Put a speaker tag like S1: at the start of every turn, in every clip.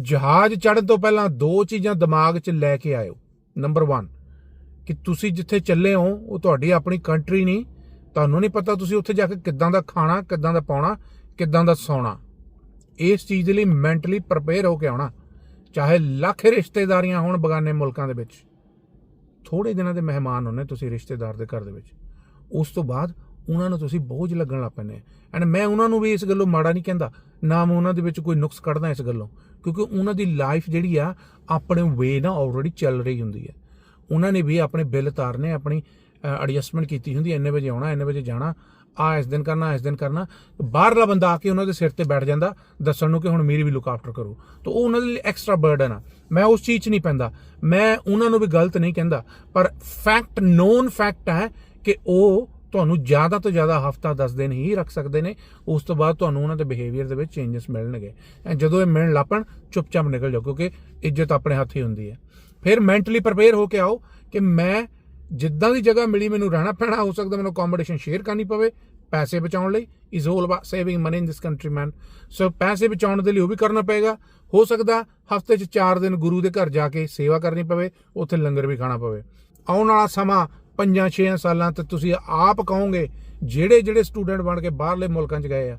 S1: ਜਹਾਜ਼ ਚੜ੍ਹਨ ਤੋਂ ਪਹਿਲਾਂ ਦੋ ਚੀਜ਼ਾਂ ਦਿਮਾਗ 'ਚ ਲੈ ਕੇ ਆਇਓ। ਨੰਬਰ 1 ਕਿ ਤੁਸੀਂ ਜਿੱਥੇ ਚੱਲੇ ਹੋ, ਉਹ ਤੁਹਾਡੀ ਆਪਣੀ ਕੰਟਰੀ ਨਹੀਂ। ਤੁਹਾਨੂੰ ਨਹੀਂ ਪਤਾ ਤੁਸੀਂ ਉੱਥੇ ਜਾ ਕੇ ਕਿੱਦਾਂ ਦਾ ਖਾਣਾ, ਕਿੱਦਾਂ ਦਾ ਪਾਉਣਾ, ਕਿੱਦਾਂ ਦਾ ਸੌਣਾ। ਇਸ ਚੀਜ਼ ਦੇ ਲਈ ਮੈਂਟਲੀ ਪ੍ਰਪੇਅਰ ਹੋ ਕੇ ਆਉਣਾ। ਚਾਹੇ ਲੱਖ ਰਿਸ਼ਤੇਦਾਰੀਆਂ ਹੋਣ ਬਗਾਨੇ ਮੁਲਕਾਂ ਦੇ ਵਿੱਚ। ਥੋੜੇ ਦਿਨਾਂ ਦੇ ਮਹਿਮਾਨ ਹੋਣੇ ਤੁਸੀਂ ਰਿਸ਼ਤੇਦਾਰ ਦੇ ਘਰ ਦੇ ਵਿੱਚ। ਉਸ ਤੋਂ ਬਾਅਦ ਉਹਨਾਂ ਨੂੰ ਤੁਸੀਂ ਬੋਝ ਲੱਗਣ ਲੱਗ ਪੈਂਦੇ। ਐਂਡ ਮੈਂ ਉਹਨਾਂ ਨੂੰ ਵੀ ਇਸ ਗੱਲੋਂ ਮਾੜਾ ਨਹੀਂ ਕਹਿੰਦਾ। ਨਾ ਮੈਂ ਉਹਨਾਂ ਦੇ ਵਿੱਚ ਕੋਈ ਨੁਕਸ ਕੱਢਦਾ ਇਸ ਗੱਲੋਂ। ਕਿਉਂਕਿ ਉਹਨਾਂ ਦੀ ਲਾਈਫ ਜਿਹੜੀ ਆ ਆਪਣੇ ਵੇ ਨਾਲ ਆਲਰੇਡੀ ਚੱਲ ਰਹੀ ਹੁੰਦੀ ਹੈ। ਉਹਨਾਂ ਨੇ ਵੀ ਆਪਣੇ ਬਿੱਲ ਤਾਰਨੇ ਆਪਣੀ ਐਡਜਸਟਮੈਂਟ ਕੀਤੀ ਹੁੰਦੀ ਹੈ, ਇੰਨੇ ਵਜੇ ਆਉਣਾ ਇੰਨੇ ਵਜੇ ਜਾਣਾ ਆ ਇਸ ਦਿਨ ਕਰਨਾ ਇਸ ਦਿਨ ਕਰਨਾ। ਬਾਹਰਲਾ ਬੰਦਾ ਆ ਕੇ ਉਹਨਾਂ ਦੇ ਸਿਰ ਤੇ ਬੈਠ ਜਾਂਦਾ ਦੱਸਣ ਨੂੰ ਕਿ ਹੁਣ ਮੇਰੀ ਵੀ ਲੁੱਕ ਆਫਟਰ ਕਰੋ। ਤਾਂ ਉਹ ਉਹਨਾਂ ਦੇ ਲਈ ਐਕਸਟਰਾ ਬਰਡਨ ਆ। ਮੈਂ ਉਸ ਚੀਜ਼ 'ਚ ਨਹੀਂ ਪੈਂਦਾ। ਮੈਂ ਉਹਨਾਂ ਨੂੰ ਵੀ ਗਲਤ ਨਹੀਂ ਕਹਿੰਦਾ। ਪਰ ਫੈਕਟ ਨੋਨ ਫੈਕਟ ਹੈ ਕਿ ਉਹ ਤੁਹਾਨੂੰ ਜ਼ਿਆਦਾ ਤੋਂ ਜ਼ਿਆਦਾ ਹਫਤਾ 10 ਦਿਨ ਹੀ ਰੱਖ ਸਕਦੇ ਨੇ, ਉਸ ਤੋਂ ਬਾਅਦ ਤੁਹਾਨੂੰ ਉਹਨਾਂ ਦੇ ਬਿਹੇਵੀਅਰ ਦੇ ਵਿੱਚ ਚੇਂਜਸ ਮਿਲਣਗੇ। ਐਂ ਜਦੋਂ ਇਹ ਮਿਲਣ ਲੱਪਣ, ਚੁੱਪਚਾਪ ਨਿਕਲ ਜਾਓ, ਕਿਉਂਕਿ ਇੱਜ਼ਤ ਆਪਣੇ ਹੱਥ ਹੀ ਹੁੰਦੀ ਹੈ। ਫਿਰ ਮੈਂਟਲੀ ਪ੍ਰਪੇਅਰ ਹੋ ਕੇ ਆਓ ਕਿ ਮੈਂ ਜਿੱਦਾਂ ਦੀ ਜਗ੍ਹਾ ਮਿਲੀ, ਮੈਨੂੰ ਰਹਿਣਾ ਪੈਣਾ, ਹੋ ਸਕਦਾ ਮੈਨੂੰ ਅਕੋਮੋਡੇਸ਼ਨ ਸ਼ੇਅਰ ਕਰਨੀ ਪਵੇ, ਪੈਸੇ ਬਚਾਉਣ ਲਈ is all about saving money in this country man so ਪੈਸੇ ਬਚਾਉਣ ਦੇ ਲਈ ਉਹ ਵੀ ਕਰਨਾ ਪਏਗਾ। ਹੋ ਸਕਦਾ ਹਫ਼ਤੇ 'ਚ 4 ਦਿਨ ਗੁਰੂ ਦੇ ਘਰ ਜਾ ਕੇ ਸੇਵਾ ਕਰਨੀ ਪਵੇ, ਉੱਥੇ ਲੰਗਰ ਵੀ ਖਾਣਾ ਪਵੇ। ਆਉਣ ਵਾਲਾ ਸਮਾਂ 5-6 ਸਾਲਾਂ ਤੇ ਤੁਸੀਂ ਆਪ ਕਹੋਗੇ, ਜਿਹੜੇ ਜਿਹੜੇ ਸਟੂਡੈਂਟ ਬਣ ਕੇ ਬਾਹਰਲੇ ਮੁਲਕਾਂ 'ਚ ਗਏ ਆ,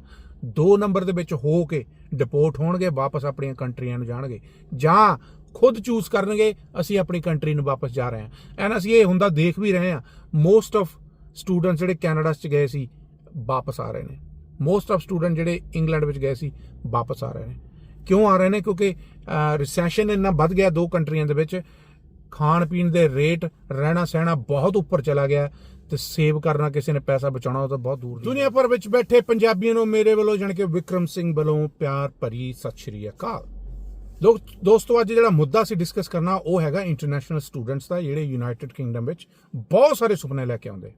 S1: ਦੋ ਨੰਬਰ ਦੇ ਵਿੱਚ ਹੋ ਕੇ ਡਿਪੋਰਟ ਹੋਣਗੇ, ਵਾਪਸ ਆਪਣੀਆਂ ਕੰਟਰੀਆਂ ਨੂੰ ਜਾਣਗੇ। ਜਾਂ ਖੁਦ ਚੂਜ਼ ਕਰਨਗੇ, ਅਸੀਂ ਆਪਣੀ ਕੰਟਰੀ ਨੂੰ ਵਾਪਸ ਜਾ ਰਹੇ ਹਾਂ। ਐਨ ਅਸੀਂ ਇਹ ਹੁੰਦਾ ਦੇਖ ਵੀ ਰਹੇ ਹਾਂ ਮੋਸਟ ਆਫ ਸਟੂਡੈਂਟਸ ਜਿਹੜੇ ਕੈਨੇਡਾ 'ਚ ਗਏ ਸੀ, ਵਾਪਸ ਆ ਰਹੇ ਨੇ। ਮੋਸਟ ਆਫ ਸਟੂਡੈਂਟ ਜਿਹੜੇ ਇੰਗਲੈਂਡ ਵਿੱਚ ਗਏ ਸੀ, ਵਾਪਸ ਆ ਰਹੇ ਨੇ। ਕਿਉਂ ਆ ਰਹੇ ਨੇ? ਕਿਉਂਕਿ ਰਿਸੈਸ਼ਨ ਇੰਨਾ ਵੱਧ ਗਿਆ ਦੋ ਕੰਟਰੀਆਂ ਦੇ ਵਿੱਚ ਖਾਣ ਪੀਣ ਦੇ ਰੇਟ ਰਹਿਣਾ ਸਹਿਣਾ ਬਹੁਤ ਉੱਪਰ ਚਲਾ ਗਿਆ ਤੇ ਸੇਵ ਕਰਨਾ ਕਿਸੇ ਨੇ ਪੈਸਾ ਬਚਾਉਣਾ ਉਹ ਤਾਂ ਬਹੁਤ ਦੂਰ ਦੀ ਦੁਨੀਆ ਭਰ ਵਿੱਚ ਬੈਠੇ ਪੰਜਾਬੀਆਂ ਨੂੰ ਮੇਰੇ ਵੱਲੋਂ ਜਾਣ ਕੇ ਵਿਕਰਮ ਸਿੰਘ ਵੱਲੋਂ ਪਿਆਰ ਭਰੀ ਸਤਿ ਸ਼੍ਰੀ ਅਕਾਲ। ਦੋਸਤੋ ਅੱਜ ਜਿਹੜਾ ਮੁੱਦਾ ਅਸੀਂ ਡਿਸਕਸ ਕਰਨਾ ਉਹ ਹੈਗਾ ਇੰਟਰਨੈਸ਼ਨਲ ਸਟੂਡੈਂਟਸ ਦਾ ਜਿਹੜੇ ਯੂਨਾਈਟਿਡ ਕਿੰਗਡਮ ਵਿੱਚ ਬਹੁਤ ਸਾਰੇ ਸੁਪਨੇ ਲੈ ਕੇ ਆਉਂਦੇ।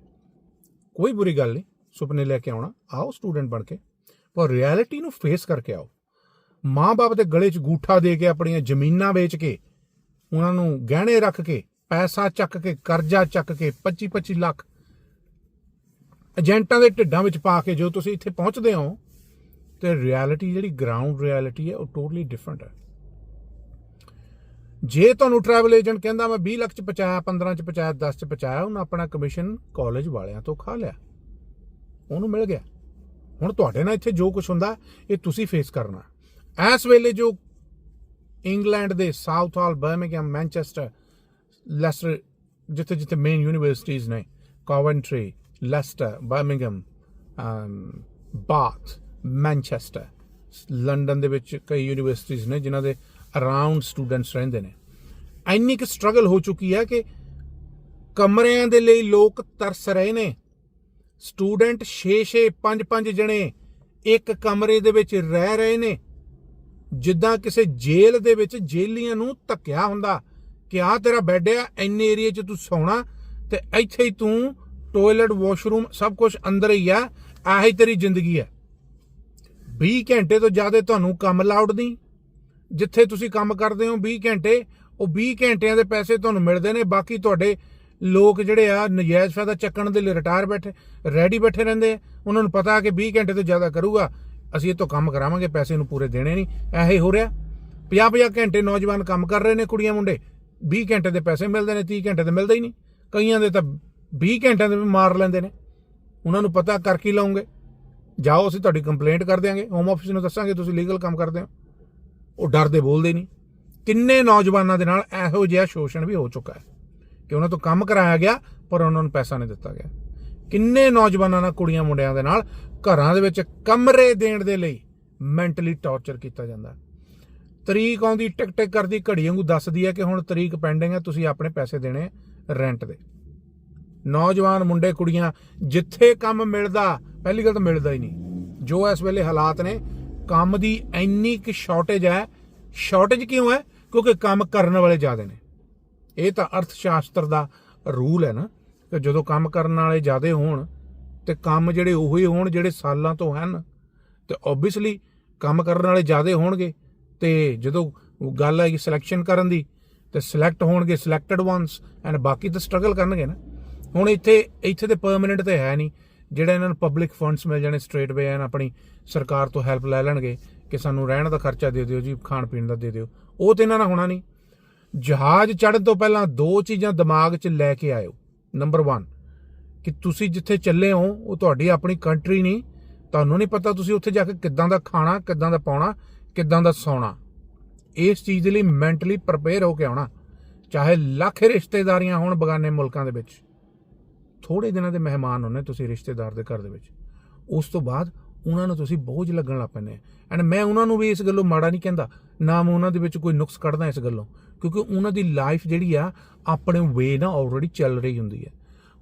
S1: ਕੋਈ ਬੁਰੀ ਗੱਲ ਨਹੀਂ ਸੁਪਨੇ ਲੈ ਕੇ ਆਉਣਾ। ਆਓ ਸਟੂਡੈਂਟ ਬਣ ਕੇ। ਪਰ ਰਿਐਲਿਟੀ ਨੂੰ ਫੇਸ ਕਰਕੇ ਆਓ। ਮਾਂ-ਬਾਪ ਦੇ ਗਲੇ 'ਚ ਗੂਠਾ ਦੇ ਕੇ ਆਪਣੀਆਂ ਜ਼ਮੀਨਾਂ ਵੇਚ ਕੇ ਉਹਨਾਂ ਨੂੰ ਗਹਿਣੇ ਰੱਖ ਕੇ, ਪੈਸਾ ਚੱਕ ਕੇ, ਕਰਜ਼ਾ ਚੱਕ ਕੇ 25-25 ਲੱਖ ਏਜੰਟਾਂ ਦੇ ਢਿੱਡਾਂ ਵਿੱਚ ਪਾ ਕੇ ਜੋ ਤੁਸੀਂ ਇੱਥੇ ਪਹੁੰਚਦੇ ਹੋ, ਤੇ ਰਿਐਲਿਟੀ ਜਿਹੜੀ ਗਰਾਊਂਡ ਰਿਐਲਿਟੀ ਹੈ, ਉਹ ਟੋਟਲੀ ਡਿਫਰੈਂਟ ਹੈ। ਜੇ ਤੁਹਾਨੂੰ ਟਰੈਵਲ ਏਜੰਟ ਕਹਿੰਦਾ, ਮੈਂ 20 ਲੱਖ ਚ ਪਹੁੰਚਾਇਆ 15 ਚ ਪਹੁੰਚਾਇਆ 10 ਚ ਪਹੁੰਚਾਇਆ, ਉਹਨੇ ਆਪਣਾ ਕਮਿਸ਼ਨ ਕਾਲਜ ਵਾਲਿਆਂ ਤੋਂ ਖਾ ਲਿਆ। ਉਹਨੂੰ ਮਿਲ ਗਿਆ। ਹੁਣ ਤੁਹਾਡੇ ਨਾਲ ਇੱਥੇ ਜੋ ਕੁਝ ਹੁੰਦਾ, ਇਹ ਤੁਸੀਂ ਫੇਸ ਕਰਨਾ। ਇਸ ਵੇਲੇ ਜੋ ਇੰਗਲੈਂਡ ਦੇ Southall Birmingham Manchester, Leicester, ਜਿੱਥੇ ਜਿੱਥੇ ਮੇਨ ਯੂਨੀਵਰਸਿਟੀਆਂ ਨੇ Coventry Leicester Birmingham Bath Manchester London ਦੇ ਵਿੱਚ ਕਈ ਯੂਨੀਵਰਸਿਟੀਆਂ ਨੇ ਜਿਨ੍ਹਾਂ ਦੇ ਅਰਾਊਂਡ ਸਟੂਡੈਂਟਸ ਰਹਿੰਦੇ ਨੇ। ਇੰਨੀ ਕਿ ਸਟਰਗਲ ਹੋ ਚੁੱਕੀ ਹੈ ਕਿ ਕਮਰਿਆਂ ਦੇ ਲਈ ਲੋਕ ਤਰਸ ਰਹੇ ਨੇ। ਸਟੂਡੈਂਟ 6-6 5-5 ਜਣੇ ਇੱਕ ਕਮਰੇ ਦੇ ਵਿੱਚ ਰਹਿ ਰਹੇ ਨੇ। ਜਿੱਦਾਂ ਕਿਸੇ ਜੇਲ੍ਹ ਦੇ ਵਿੱਚ ਜੇਲੀਆਂ ਨੂੰ ਧੱਕਿਆ ਹੁੰਦਾ ਕਿ ਆ ਤੇਰਾ ਬੈੱਡ ਆ, ਇੰਨੇ ਏਰੀਆ 'ਚ ਤੂੰ ਸੌਣਾ ਤੇ ਇੱਥੇ ਹੀ ਤੂੰ ਟਾਇਲਟ, ਵਾਸ਼ਰੂਮ ਸਭ ਕੁਝ ਅੰਦਰ ਹੀ ਆ, ਆਹੀ ਤੇਰੀ ਜ਼ਿੰਦਗੀ ਹੈ 20 ਘੰਟੇ ਤੋਂ ਜ਼ਿਆਦਾ ਤੁਹਾਨੂੰ ਕੰਮ ਲਾਉਡ ਨਹੀਂ। ਜਿੱਥੇ ਤੁਸੀਂ ਕੰਮ ਕਰਦੇ ਹੋ 20 ਘੰਟੇ, ਉਹ 20 ਘੰਟਿਆਂ ਦੇ ਪੈਸੇ ਤੁਹਾਨੂੰ ਮਿਲਦੇ ਨੇ, ਬਾਕੀ ਤੁਹਾਡੇ ਲੋਕ ਜਿਹੜੇ ਆ ਨਜਾਇਜ਼ ਫਾਇਦਾ ਚੱਕਣ ਦੇ ਲਈ ਰਿਟਾਇਰ ਬੈਠੇ ਰੈਡੀ ਬੈਠੇ ਰਹਿੰਦੇ ਆ। ਉਹਨਾਂ ਨੂੰ ਪਤਾ ਕਿ 20 ਘੰਟੇ ਤੋਂ ਜ਼ਿਆਦਾ ਕਰੂਗਾ। ਅਸੀਂ ਇਹ ਤੋਂ ਕੰਮ ਕਰਾਵਾਂਗੇ, ਪੈਸੇ ਨੂੰ ਪੂਰੇ ਦੇਣੇ ਨਹੀਂ। ਐਹੇ ਹੋ ਰਿਹਾ। 50-50 ਘੰਟੇ ਨੌਜਵਾਨ ਕੰਮ ਕਰ ਰਹੇ ਨੇ ਕੁੜੀਆਂ, ਮੁੰਡੇ। 20 ਘੰਟੇ ਦੇ ਪੈਸੇ ਮਿਲਦੇ ਨੇ 30 ਘੰਟੇ ਦੇ ਮਿਲਦੇ ਹੀ ਨਹੀਂ। ਕਈਆਂ ਦੇ ਤਾਂ 20 ਘੰਟਿਆਂ ਦੇ ਵੀ ਮਾਰ ਲੈਂਦੇ ਨੇ। ਉਹਨਾਂ ਨੂੰ ਪਤਾ ਕਰ ਕੀ ਲਾਉਂਗੇ। ਜਾਓ, ਅਸੀਂ ਤੁਹਾਡੀ ਕੰਪਲੇਂਟ ਕਰ ਦਿਆਂਗੇ। ਹੋਮ ਆਫਿਸ ਨੂੰ ਦੱਸਾਂਗੇ, ਤੁਸੀਂ ਲੀਗਲ ਕੰਮ ਕਰਦੇ ਹੋ। ਉਹ ਡਰਦੇ ਬੋਲਦੇ ਨਹੀਂ। ਕਿੰਨੇ ਨੌਜਵਾਨਾਂ ਦੇ ਨਾਲ ਇਹੋ ਜਿਹਾ ਸ਼ੋਸ਼ਣ ਵੀ ਹੋ ਚੁੱਕਾ ਹੈ ਕਿ ਉਹਨਾਂ ਤੋਂ ਕੰਮ ਕਰਾਇਆ ਗਿਆ, ਪਰ ਉਹਨਾਂ ਨੂੰ ਪੈਸਾ ਨਹੀਂ ਦਿੱਤਾ ਗਿਆ। ਕਿੰਨੇ ਨੌਜਵਾਨਾਂ ਨਾਲ ਕੁੜੀਆਂ ਮੁੰਡਿਆਂ ਦੇ ਨਾਲ ਘਰਾਂ ਦੇ ਵਿੱਚ ਕਮਰੇ ਦੇਣ ਦੇ ਲਈ ਮੈਂਟਲੀ ਟੌਰਚਰ ਕੀਤਾ ਜਾਂਦਾ ਤਰੀਕ ਆਉਂਦੀ ਟਿਕ ਟਿਕ ਕਰਦੀ, ਘੜੀ ਵਾਂਗੂ ਦੱਸਦੀ ਹੈ ਕਿ ਹੁਣ ਤਰੀਕ ਪੈਂਡਿੰਗ ਹੈ, ਤੁਸੀਂ ਆਪਣੇ ਪੈਸੇ ਦੇਣੇ ਰੈਂਟ ਦੇ। ਨੌਜਵਾਨ ਮੁੰਡੇ, ਕੁੜੀਆਂ, ਜਿੱਥੇ ਕੰਮ ਮਿਲਦਾ, ਪਹਿਲੀ ਗੱਲ ਤਾਂ ਮਿਲਦਾ ਹੀ ਨਹੀਂ। ਜੋ ਇਸ ਵੇਲੇ ਹਾਲਾਤ ਨੇ, ਕੰਮ ਦੀ ਇੰਨੀ ਕਿ ਸ਼ਾਰਟੇਜ ਹੈ। ਸ਼ਾਰਟੇਜ ਕਿਉਂ ਹੈ? ਕਿਉਂਕਿ ਕੰਮ ਕਰਨ ਵਾਲੇ ਜ਼ਿਆਦੇ ਨੇ। ਇਹ ਤਾਂ ਅਰਥ ਸ਼ਾਸਤਰ ਦਾ ਰੂਲ ਹੈ ਨਾ। ਕਿ ਜਦੋਂ ਕੰਮ ਕਰਨ ਵਾਲੇ ਜ਼ਿਆਦੇ ਹੋਣ ਤੇ ਕੰਮ ਜਿਹੜੇ ਉਹੀ ਹੋਣ ਜਿਹੜੇ ਸਾਲਾਂ ਤੋਂ ਹਨ, ਤੇ ਆਬਵੀਅਸਲੀ ਕੰਮ ਕਰਨ ਵਾਲੇ ਜ਼ਿਆਦੇ ਹੋਣਗੇ। ਤੇ ਜਦੋਂ ਗੱਲ ਹੈ ਸਿਲੈਕਸ਼ਨ ਕਰਨ ਦੀ, ਤੇ ਸਿਲੈਕਟ ਹੋਣਗੇ ਸਿਲੈਕਟਡ ਵਨਸ ਐਂਡ ਬਾਕੀ ਤਾਂ ਸਟਰਗਲ ਕਰਨਗੇ ਨਾ। ਹੁਣ ਇੱਥੇ ਇੱਥੇ ਤੇ ਪਰਮਨੈਂਟ ਤੇ ਹੈ ਨਹੀਂ। ਜਿਹੜਾ ਇਹਨਾਂ ਨੂੰ ਪਬਲਿਕ ਫੰਡਸ ਮਿਲ ਜਾਣੇ ਸਟ੍ਰੇਟ ਵੇ ਐਨ ਆਪਣੀ ਸਰਕਾਰ ਤੋਂ ਹੈਲਪ ਲੈ ਲੈਣਗੇ ਕਿ ਸਾਨੂੰ ਰਹਿਣ ਦਾ ਖਰਚਾ ਦੇ ਦਿਓ ਜੀ, ਖਾਣ ਪੀਣ ਦਾ ਦੇ ਦਿਓ। ਉਹ ਤੇ ਇਹਨਾਂ ਨਾਲ ਹੋਣਾ ਨਹੀਂ। ਜਹਾਜ਼ ਚੜ੍ਹਨ ਤੋਂ ਪਹਿਲਾਂ ਦੋ ਚੀਜ਼ਾਂ ਦਿਮਾਗ 'ਚ ਲੈ ਕੇ ਆਇਓ। ਨੰਬਰ 1 ਕਿ ਤੁਸੀਂ ਜਿੱਥੇ ਚੱਲੇ ਹੋ, ਉਹ ਤੁਹਾਡੀ ਆਪਣੀ ਕੰਟਰੀ ਨਹੀਂ। ਤੁਹਾਨੂੰ ਨਹੀਂ ਪਤਾ ਤੁਸੀਂ ਉੱਥੇ ਜਾ ਕੇ ਕਿੱਦਾਂ ਦਾ ਖਾਣਾ, ਕਿੱਦਾਂ ਦਾ ਪਾਉਣਾ, ਕਿੱਦਾਂ ਦਾ ਸੌਣਾ। ਇਸ ਚੀਜ਼ ਦੇ ਲਈ ਮੈਂਟਲੀ ਪ੍ਰਪੇਅਰ ਹੋ ਕੇ ਆਉਣਾ। ਚਾਹੇ ਲੱਖ ਰਿਸ਼ਤੇਦਾਰੀਆਂ ਹੋਣ ਬਗਾਨੇ ਮੁਲਕਾਂ ਦੇ ਵਿੱਚ। ਥੋੜੇ ਦਿਨਾਂ ਦੇ ਮਹਿਮਾਨ ਹੋਣੇ ਤੁਸੀਂ ਰਿਸ਼ਤੇਦਾਰ ਦੇ ਘਰ ਦੇ ਵਿੱਚ। ਉਸ ਤੋਂ ਬਾਅਦ ਉਹਨਾਂ ਨੂੰ ਤੁਸੀਂ ਬੋਝ ਲੱਗਣ ਲੱਗ ਪੈਂਦੇ ਐਂਡ ਮੈਂ ਉਹਨਾਂ ਨੂੰ ਵੀ ਇਸ ਗੱਲੋਂ ਮਾੜਾ ਨਹੀਂ ਕਹਿੰਦਾ। ਨਾ ਮੈਂ ਉਹਨਾਂ ਦੇ ਵਿੱਚ ਕੋਈ ਨੁਕਸ ਕੱਢਦਾ ਇਸ ਗੱਲੋਂ। ਕਿਉਂਕਿ ਉਹਨਾਂ ਦੀ ਲਾਈਫ ਜਿਹੜੀ ਆ, ਆਪਣੇ ਵੇ ਨਾਲ ਆਲਰੇਡੀ ਚੱਲ ਰਹੀ ਹੁੰਦੀ ਹੈ।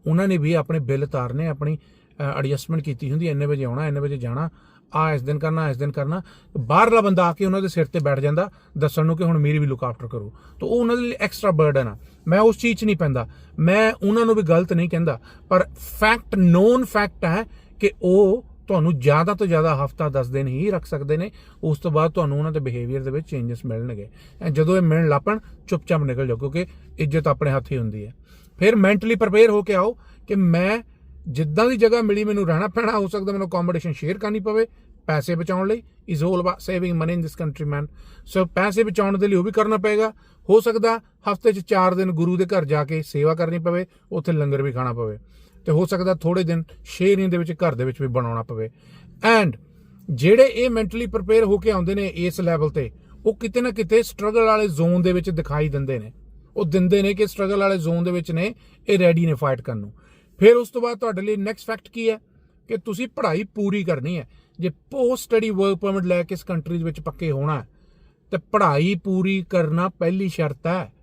S1: ਉਹਨਾਂ ਨੇ ਵੀ ਆਪਣੇ ਬਿੱਲ ਤਾਰਨੇ, ਆਪਣੀ ਐਡਜਸਟਮੈਂਟ ਕੀਤੀ ਹੁੰਦੀ ਇੰਨੇ ਵਜੇ ਆਉਣਾ, ਇੰਨੇ ਵਜੇ ਜਾਣਾ, ਆ ਇਸ ਦਿਨ ਕਰਨਾ, ਇਸ ਦਿਨ ਕਰਨਾ। ਬਾਹਰਲਾ ਬੰਦਾ ਆ ਕੇ ਉਹਨਾਂ ਦੇ ਸਿਰ ਤੇ ਬੈਠ ਜਾਂਦਾ, ਦੱਸਣ ਨੂੰ ਕਿ ਹੁਣ ਮੇਰੀ ਵੀ ਲੁੱਕ ਆਫਟਰ ਕਰੋ। ਤਾਂ ਉਹ ਉਹਨਾਂ ਦੇ ਲਈ ਐਕਸਟਰਾ ਬਰਡਨ ਆ। ਮੈਂ ਉਸ ਚੀਜ਼ 'ਚ ਨਹੀਂ ਪੈਂਦਾ। ਮੈਂ ਉਹਨਾਂ ਨੂੰ ਵੀ ਗਲਤ ਨਹੀਂ ਕਹਿੰਦਾ। ਪਰ ਫੈਕਟ ਨੋਨ ਫੈਕਟ ਹੈ ਕਿ ਉਹ ਤੁਹਾਨੂੰ ਜ਼ਿਆਦਾ ਤੋਂ ਜ਼ਿਆਦਾ ਹਫਤਾ 10 ਦਿਨ ਹੀ ਰੱਖ ਸਕਦੇ ਨੇ, ਉਸ ਤੋਂ ਬਾਅਦ ਤੁਹਾਨੂੰ ਉਹਨਾਂ ਦੇ ਬਿਹੇਵੀਅਰ ਦੇ ਵਿੱਚ ਚੇਂਜਸ ਮਿਲਣਗੇ। ਐਂ ਜਦੋਂ ਇਹ ਮਿਲਣ ਲੱਪਣ, ਚੁੱਪਚਾਪ ਨਿਕਲ ਜਾਓ, ਕਿਉਂਕਿ ਇੱਜ਼ਤ ਆਪਣੇ ਹੱਥ ਹੀ ਹੁੰਦੀ ਹੈ। ਫਿਰ ਮੈਂਟਲੀ ਪ੍ਰਪੇਅਰ ਹੋ ਕੇ ਆਓ ਕਿ ਮੈਂ ਜਿੱਦਾਂ ਦੀ ਜਗ੍ਹਾ ਮਿਲੀ, ਮੈਨੂੰ ਰਹਿਣਾ ਪੈਣਾ, ਹੋ ਸਕਦਾ ਮੈਨੂੰ ਅਕੋਮੋਡੇਸ਼ਨ ਸ਼ੇਅਰ ਕਰਨੀ ਪਵੇ ਪੈਸੇ ਬਚਾਉਣ ਲਈ। Is all about saving money in this country man so ਪੈਸੇ ਬਚਾਉਣ ਦੇ ਲਈ ਉਹ ਵੀ ਕਰਨਾ ਪਏਗਾ। ਹੋ ਸਕਦਾ ਹਫ਼ਤੇ 'ਚ 4 ਦਿਨ ਗੁਰੂ ਦੇ ਘਰ ਜਾ ਕੇ ਸੇਵਾ ਕਰਨੀ ਪਵੇ, ਉੱਥੇ ਲੰਗਰ ਵੀ ਖਾਣਾ ਪਵੇ। ਤੇ ਹੋ ਸਕਦਾ ਥੋੜੇ ਦਿਨ ਸ਼ੇਅਰਿੰਗ ਦੇ ਵਿੱਚ ਘਰ ਦੇ ਵਿੱਚ ਵੀ ਬਣਾਉਣਾ ਪਵੇ। ਐਂਡ ਜਿਹੜੇ ਇਹ ਮੈਂਟਲੀ ਪ੍ਰਪੇਅਰ ਹੋ ਕੇ ਆਉਂਦੇ ਨੇ ਇਸ ਲੈਵਲ ਤੇ, ਉਹ ਕਿਤੇ ਨਾ ਕਿਤੇ ਸਟਰਗਲ ਵਾਲੇ ਜ਼ੋਨ ਦੇ ਵਿੱਚ ਦਿਖਾਈ ਦਿੰਦੇ ਨੇ। ਉਹ ਦਿੰਦੇ ਨੇ ਕਿ ਸਟਰਗਲ ਵਾਲੇ ਜ਼ੋਨ ਦੇ ਵਿੱਚ ਨੇ, ਇਹ ਰੈਡੀ ਨੇ ਫਾਈਟ ਕਰਨ ਨੂੰ। ਫਿਰ ਉਸ ਤੋਂ ਬਾਅਦ ਤੁਹਾਡੇ ਲਈ ਨੈਕਸਟ ਫੈਕਟ ਕੀ ਹੈ? ਕਿ ਤੁਸੀਂ ਪੜ੍ਹਾਈ ਪੂਰੀ ਕਰਨੀ ਹੈ। ਜੇ ਪੋਸਟ ਸਟੱਡੀ ਵਰਕ ਪਰਮਿਟ ਲੈ ਕੇ ਇਸ ਕੰਟਰੀ ਦੇ ਵਿੱਚ ਪੱਕੇ ਹੋਣਾ ਹੈ, ਤੇ ਪੜ੍ਹਾਈ ਪੂਰੀ ਕਰਨਾ ਪਹਿਲੀ ਸ਼ਰਤ ਹੈ।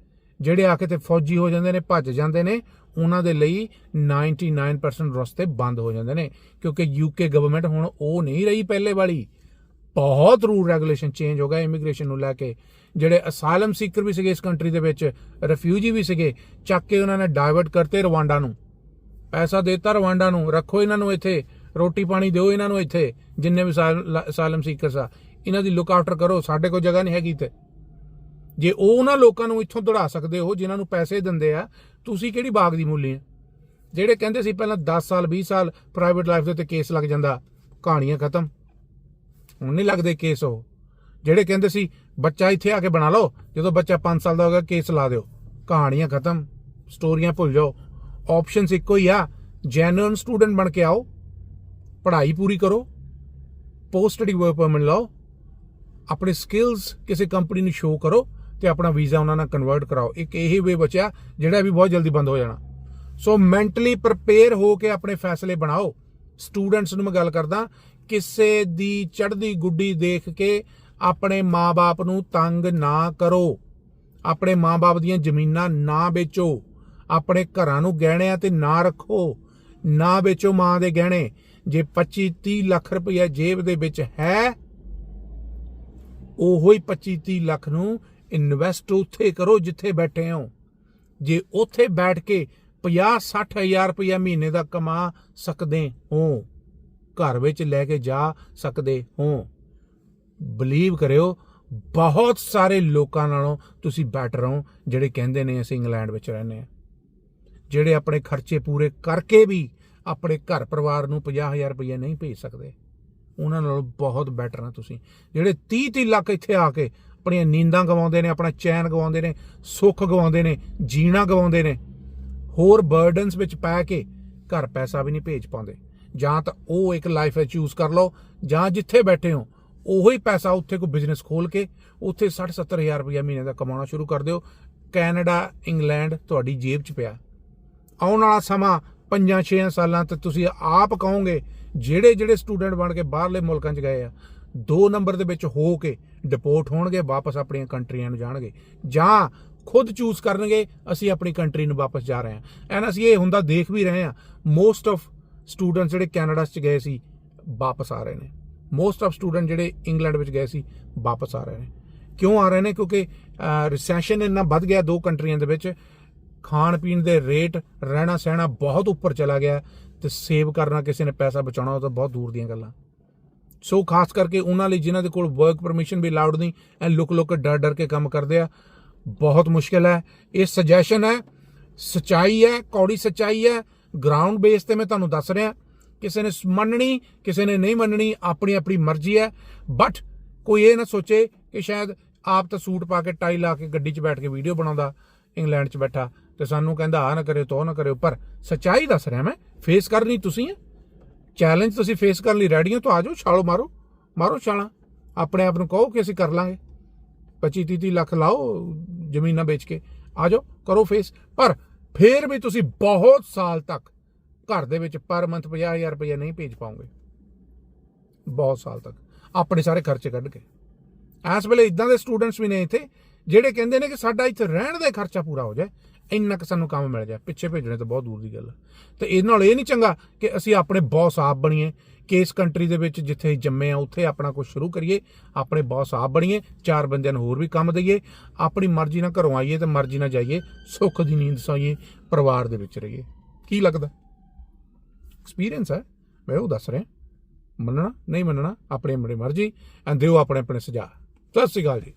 S1: ਜਿਹੜੇ ਆ ਕੇ ਤੇ ਫੌਜੀ ਹੋ ਜਾਂਦੇ ਨੇ, ਭੱਜ ਜਾਂਦੇ ਨੇ ਉਹਨਾਂ ਦੇ ਲਈ 99% ਰਸਤੇ ਬੰਦ ਹੋ ਜਾਂਦੇ ਨੇ, ਕਿਉਂਕਿ ਯੂਕੇ ਗਵਰਨਮੈਂਟ ਹੁਣ ਉਹ ਨਹੀਂ ਰਹੀ ਪਹਿਲੇ ਵਾਲੀ। ਬਹੁਤ ਰੂਲ ਰੈਗੂਲੇਸ਼ਨ ਚੇਂਜ ਹੋ ਗਿਆ ਇਮੀਗ੍ਰੇਸ਼ਨ ਨੂੰ ਲੈ ਕੇ। ਜਿਹੜੇ ਅਸਾਈਲਮ ਸੀਕਰ ਵੀ ਸੀਗੇ ਇਸ ਕੰਟਰੀ ਦੇ ਵਿੱਚ ਰਿਫਿਊਜੀ ਵੀ ਸੀਗੇ, ਚੱਕ ਕੇ ਉਹਨਾਂ ਨੇ ਡਾਇਵਰਟ ਕਰਤੇ ਰਵਾਂਡਾ ਨੂੰ। ਪੈਸਾ ਦੇਤਾ ਰਵਾਂਡਾ ਨੂੰ, ਰੱਖੋ ਇਹਨਾਂ ਨੂੰ ਇੱਥੇ, ਰੋਟੀ ਪਾਣੀ ਦਿਓ ਇਹਨਾਂ ਨੂੰ ਇੱਥੇ, ਜਿੰਨੇ ਵੀ ਅਸਾਈਲਮ ਸੀਕਰਸ ਆ। ਇਹਨਾਂ ਦੀ ਲੁੱਕ ਆਫਟਰ ਕਰੋ, ਸਾਡੇ ਕੋਲ ਜਗ੍ਹਾ ਨਹੀਂ ਹੈਗੀ ਤੇ ਜੇ ਉਹ ਉਹਨਾਂ ਲੋਕਾਂ ਨੂੰ ਇੱਥੋਂ ਦੌੜਾ ਸਕਦੇ ਹੋ, ਜਿਨ੍ਹਾਂ ਨੂੰ ਪੈਸੇ ਦਿੰਦੇ ਆ, ਤੁਸੀਂ ਕਿਹੜੀ ਬਾਗ ਦੀ ਮੂਲੀ ਆ? ਜਿਹੜੇ ਕਹਿੰਦੇ ਸੀ ਪਹਿਲਾਂ 10 ਸਾਲ 20 ਸਾਲ ਪ੍ਰਾਈਵੇਟ ਲਾਈਫ ਦੇ ਉੱਤੇ ਕੇਸ ਲੱਗ ਜਾਂਦਾ, ਕਹਾਣੀਆਂ ਖਤਮ। ਹੁਣ ਨਹੀਂ ਲੱਗਦੇ ਕੇਸ ਉਹ। ਜਿਹੜੇ ਕਹਿੰਦੇ ਸੀ, ਬੱਚਾ ਇੱਥੇ ਆ ਕੇ ਬਣਾ ਲਓ, ਜਦੋਂ ਬੱਚਾ 5 ਸਾਲ ਦਾ ਹੋ ਗਿਆ ਕੇਸ ਲਾ ਦਿਓ। ਕਹਾਣੀਆਂ ਖਤਮ ਸਟੋਰੀਆਂ ਭੁੱਲ ਜਾਓ। ਆਪਸ਼ਨਸ ਇੱਕੋ ਹੀ ਆ ਜੈਨੂਇਨ ਸਟੂਡੈਂਟ ਬਣ ਕੇ ਆਓ, ਪੜ੍ਹਾਈ ਪੂਰੀ ਕਰੋ ਪੋਸਟ ਸਟੱਡੀ ਵਰਕ ਪਰਮਿਟ ਲਓ, ਆਪਣੇ ਸਕਿੱਲਸ ਕਿਸੇ ਕੰਪਨੀ ਨੂੰ ਸ਼ੋਅ ਕਰੋ ਤੇ ਆਪਣਾ ਵੀਜ਼ਾ ਉਹਨਾਂ ਨਾਲ ਕਨਵਰਟ ਕਰਾਓ। ਇੱਕ ਇਹੀ ਵੇ ਬਚਿਆ, ਜਿਹੜਾ ਵੀ ਬਹੁਤ ਜਲਦੀ ਬੰਦ ਹੋ ਜਾਣਾ। ਸੋ ਮੈਂਟਲੀ ਪ੍ਰਪੇਅਰ ਹੋ ਕੇ ਆਪਣੇ ਫੈਸਲੇ ਬਣਾਓ। ਸਟੂਡੈਂਟਸ ਨੂੰ ਮੈਂ ਗੱਲ ਕਰਦਾ, ਕਿਸੇ ਦੀ ਚੜ੍ਹਦੀ ਗੁੱਡੀ ਦੇਖ ਕੇ ਆਪਣੇ ਮਾਪੇ ਨੂੰ ਤੰਗ ਨਾ ਕਰੋ। ਆਪਣੇ ਮਾਪੇ ਦੀਆਂ ਜ਼ਮੀਨਾਂ ਨਾ ਵੇਚੋ। ਆਪਣੇ ਘਰਾਂ ਨੂੰ ਗਹਿਣਿਆਂ ਤੇ ਨਾ ਰੱਖੋ। ਨਾ ਵੇਚੋ ਮਾਂ ਦੇ ਗਹਿਣੇ। ਜੇ 25 30 ਲੱਖ ਰੁਪਏ ਜੇਬ ਦੇ ਵਿੱਚ ਹੈ, ਉਹੋ ਹੀ 25 30 ਲੱਖ ਨੂੰ ਇਨਵੈਸਟ ਉੱਥੇ ਕਰੋ ਜਿੱਥੇ ਬੈਠੇ ਹੋ। ਜੇ ਉੱਥੇ ਬੈਠ ਕੇ 50 60 ਹਜ਼ਾਰ ਰੁਪਇਆ ਮਹੀਨੇ ਦਾ ਕਮਾ ਸਕਦੇ ਹੋ, ਘਰ ਵਿੱਚ ਲੈ ਕੇ ਜਾ ਸਕਦੇ ਹੋ। ਬਲੀਵ ਕਰਿਓ, ਬਹੁਤ ਸਾਰੇ ਲੋਕਾਂ ਨਾਲੋਂ ਤੁਸੀਂ ਬੈਟਰ ਹੋ, ਜਿਹੜੇ ਕਹਿੰਦੇ ਨੇ ਅਸੀਂ ਇੰਗਲੈਂਡ ਵਿੱਚ ਰਹਿੰਦੇ ਆ ਜਿਹੜੇ ਆਪਣੇ ਖਰਚੇ ਪੂਰੇ ਕਰਕੇ ਵੀ ਆਪਣੇ ਘਰ ਪਰਿਵਾਰ ਨੂੰ 50000 ਰੁਪਏ ਨਹੀਂ ਭੇਜ ਸਕਦੇ, ਉਹਨਾਂ ਨਾਲੋਂ ਬਹੁਤ ਬੈਟਰ ਆ ਤੁਸੀਂ। ਜਿਹੜੇ 30 30 ਲੱਖ ਇੱਥੇ ਆ ਕੇ ਆਪਣੀਆਂ ਨੀਂਦਾਂ ਗਵਾਉਂਦੇ ਨੇ, ਆਪਣਾ ਚੈਨ ਗਵਾਉਂਦੇ ਨੇ, ਸੁੱਖ ਗਵਾਉਂਦੇ ਨੇ, ਜੀਣਾ ਗਵਾਉਂਦੇ ਨੇ, ਹੋਰ ਬਰਡਨਸ ਵਿੱਚ ਪੈ ਕੇ ਘਰ ਪੈਸਾ ਵੀ ਨਹੀਂ ਭੇਜ ਪਾਉਂਦੇ। ਜਾਂ ਤਾਂ ਉਹ ਇੱਕ ਲਾਈਫ ਚੂਜ਼ ਕਰ ਲਓ, ਜਾਂ ਜਿੱਥੇ ਬੈਠੇ ਹੋ, ਉਹੋ ਹੀ ਪੈਸਾ ਉੱਥੇ ਕੋਈ ਬਿਜ਼ਨਸ ਖੋਲ ਕੇ ਉੱਥੇ 60 70000 ਰੁਪਏ ਮਹੀਨੇ ਦਾ ਕਮਾਉਣਾ ਸ਼ੁਰੂ ਕਰ ਦਿਓ। ਕੈਨੇਡਾ, ਇੰਗਲੈਂਡ ਤੁਹਾਡੀ ਜੇਬ 'ਚ ਪਿਆ। ਆਉਣ ਵਾਲਾ ਸਮਾਂ 5-6 ਸਾਲਾਂ ਤੱਕ ਤੁਸੀਂ ਆਪ ਕਹੋਗੇ ਜਿਹੜੇ ਜਿਹੜੇ ਸਟੂਡੈਂਟ ਬਣ ਕੇ ਬਾਹਰਲੇ ਮੁਲਕਾਂ 'ਚ ਗਏ ਆ ਦੋ ਨੰਬਰ ਦੇ ਵਿੱਚ ਹੋ ਕੇ ਡਿਪੋਰਟ ਹੋਣਗੇ, ਵਾਪਸ ਆਪਣੀਆਂ ਕੰਟਰੀਆਂ ਨੂੰ ਜਾਣਗੇ। ਜਾਂ ਖੁਦ ਚੂਜ਼ ਕਰਨਗੇ, ਅਸੀਂ ਆਪਣੀ ਕੰਟਰੀ ਨੂੰ ਵਾਪਸ ਜਾ ਰਹੇ ਹਾਂ। ਐਨ ਅਸੀਂ ਇਹ ਹੁੰਦਾ ਦੇਖ ਵੀ ਰਹੇ ਹਾਂ ਮੋਸਟ ਆਫ ਸਟੂਡੈਂਟਸ ਜਿਹੜੇ ਕੈਨੇਡਾ 'ਚ ਗਏ ਸੀ, ਵਾਪਸ ਆ ਰਹੇ ਨੇ। ਮੋਸਟ ਆਫ ਸਟੂਡੈਂਟ ਜਿਹੜੇ ਇੰਗਲੈਂਡ ਵਿੱਚ ਗਏ ਸੀ, ਵਾਪਸ ਆ ਰਹੇ ਨੇ। ਕਿਉਂ ਆ ਰਹੇ ਨੇ? ਕਿਉਂਕਿ ਰਿਸੈਸ਼ਨ ਇੰਨਾ ਵੱਧ ਗਿਆ ਦੋ ਕੰਟਰੀਆਂ ਦੇ ਵਿੱਚ, ਖਾਣ ਪੀਣ ਦੇ ਰੇਟ ਰਹਿਣਾ ਸਹਿਣਾ ਬਹੁਤ ਉੱਪਰ ਚਲਾ ਗਿਆ ਤੇ ਸੇਵ ਕਰਨਾ ਕਿਸੇ ਨੇ ਪੈਸਾ ਬਚਾਉਣਾ ਉਹ ਤਾਂ ਬਹੁਤ ਦੂਰ ਦੀਆਂ ਗੱਲਾਂ। ਸੋ ਖਾਸ ਕਰਕੇ ਉਹਨਾਂ ਲਈ ਜਿਨ੍ਹਾਂ ਦੇ ਕੋਲ ਵਰਕ ਪਰਮਿਸ਼ਨ ਵੀ ਅਲਾਉਡ ਨਹੀਂ ਐ ਲੁਕ ਲੁਕ ਡਰ ਡਰ ਕੇ ਕੰਮ ਕਰਦੇ ਆ। ਬਹੁਤ ਮੁਸ਼ਕਿਲ ਹੈ। ਇਹ ਸੁਜੈਸ਼ਨ ਹੈ, ਸਚਾਈ ਹੈ, ਕੌੜੀ ਸਚਾਈ ਹੈ। ਗਰਾਊਂਡ ਬੇਸ ਤੇ ਮੈਂ ਤੁਹਾਨੂੰ ਦੱਸ ਰਿਹਾ, ਕਿਸੇ ਨੇ ਮੰਨਣੀ, ਕਿਸੇ ਨੇ ਨਹੀਂ ਮੰਨਣੀ, ਆਪਣੀ ਆਪਣੀ ਮਰਜ਼ੀ ਹੈ। ਬਟ ਕੋਈ ਇਹ ਨਾ ਸੋਚੇ ਕਿ ਸ਼ਾਇਦ ਆਪ ਤਾਂ ਸੂਟ ਪਾ ਕੇ ਟਾਈ ਲਾ ਕੇ ਗੱਡੀ 'ਚ ਬੈਠ ਕੇ ਵੀਡੀਓ ਬਣਾਉਂਦਾ, ਇੰਗਲੈਂਡ 'ਚ ਬੈਠਾ, ਤੇ ਸਾਨੂੰ ਕਹਿੰਦਾ ਆ ਨਾ ਕਰਿਓ, ਤੋ ਨਾ ਕਰਿਓ। ਪਰ ਸੱਚਾਈ ਦੱਸ ਰਿਹਾ ਮੈਂ ਫੇਸ ਕਰਨੀ ਤੁਸੀਂ ਹੈ। ਚੈਲੰਜ ਤੁਸੀਂ ਫੇਸ ਕਰਨ ਲਈ ਰੈਡੀ ਹੋ ਤਾਂ ਆ ਜਾਓ, ਛਾਲੋ ਮਾਰੋ ਮਾਰੋ ਛਾਲਾਂ। ਆਪਣੇ ਆਪ ਨੂੰ ਕਹੋ ਕਿ ਅਸੀਂ ਕਰ ਲਾਂਗੇ। 25 30 ਲੱਖ ਲਾਓ ਜ਼ਮੀਨਾਂ ਵੇਚ ਕੇ। ਆ ਜਾਓ, ਕਰੋ ਫੇਸ ਪਰ ਫੇਰ ਵੀ ਤੁਸੀਂ ਬਹੁਤ ਸਾਲ ਤੱਕ ਘਰ ਦੇ ਵਿੱਚ ਪਰ ਮੰਥ 50000 ਰੁਪਏ ਨਹੀਂ ਭੇਜ ਪਾਉਂਗੇ ਬਹੁਤ ਸਾਲ ਤੱਕ। ਆਪਣੇ ਸਾਰੇ ਖਰਚੇ ਕੱਢ ਕੇ। ਇਸ ਵੇਲੇ ਇਦਾਂ ਦੇ ਸਟੂਡੈਂਟਸ ਵੀ ਨੇ ਇੱਥੇ, ਜਿਹੜੇ ਕਹਿੰਦੇ ਨੇ ਕਿ ਸਾਡਾ ਇੱਥੇ ਰਹਿਣ ਦਾ ਹੀ ਖਰਚਾ ਪੂਰਾ ਹੋ ਜਾਏ। ਇੰਨਾ ਕਿ ਸਾਨੂੰ ਕੰਮ ਮਿਲ ਜਾਏ ਪਿੱਛੇ ਭੇਜਣੇ ਤਾਂ ਬਹੁਤ ਦੂਰ ਦੀ ਗੱਲ ਹੈ ਤੇ ਇਹਦੇ ਨਾਲ ਇਹ ਨਹੀਂ ਚੰਗਾ ਕਿ ਅਸੀਂ ਆਪਣੇ ਬੌਸ ਆਪ ਬਣੀਏ, ਕਿ ਇਸ ਕੰਟਰੀ ਦੇ ਵਿੱਚ ਜਿੱਥੇ ਅਸੀਂ ਜੰਮੇ ਆ, ਉੱਥੇ ਆਪਣਾ ਕੁਝ ਸ਼ੁਰੂ ਕਰੀਏ, ਆਪਣੇ ਬੌਸ ਆਪ ਬਣੀਏ, ਚਾਰ ਬੰਦਿਆਂ ਨੂੰ ਹੋਰ ਵੀ ਕੰਮ ਦਈਏ, ਆਪਣੀ ਮਰਜ਼ੀ ਨਾਲ ਘਰੋਂ ਆਈਏ ਤੇ ਮਰਜ਼ੀ ਨਾਲ ਜਾਈਏ, ਸੁੱਖ ਦੀ ਨੀਂਦ ਸੌਈਏ, ਪਰਿਵਾਰ ਦੇ ਵਿੱਚ ਰਹੀਏ। ਕੀ ਲੱਗਦਾ? ਐਕਸਪੀਰੀਅੰਸ ਹੈ, ਮੈਂ ਉਹ ਦੱਸ ਰਿਹਾ। ਮੰਨਣਾ, ਨਹੀਂ ਮੰਨਣਾ, ਆਪਣੇ ਆਪਣੀ ਮਰਜ਼ੀ ਐਂਡ ਦਿਓ ਆਪਣੇ ਆਪਣੇ ਸੁਝਾਅ। ਸਤਿ ਸ਼੍ਰੀ ਅਕਾਲ ਜੀ।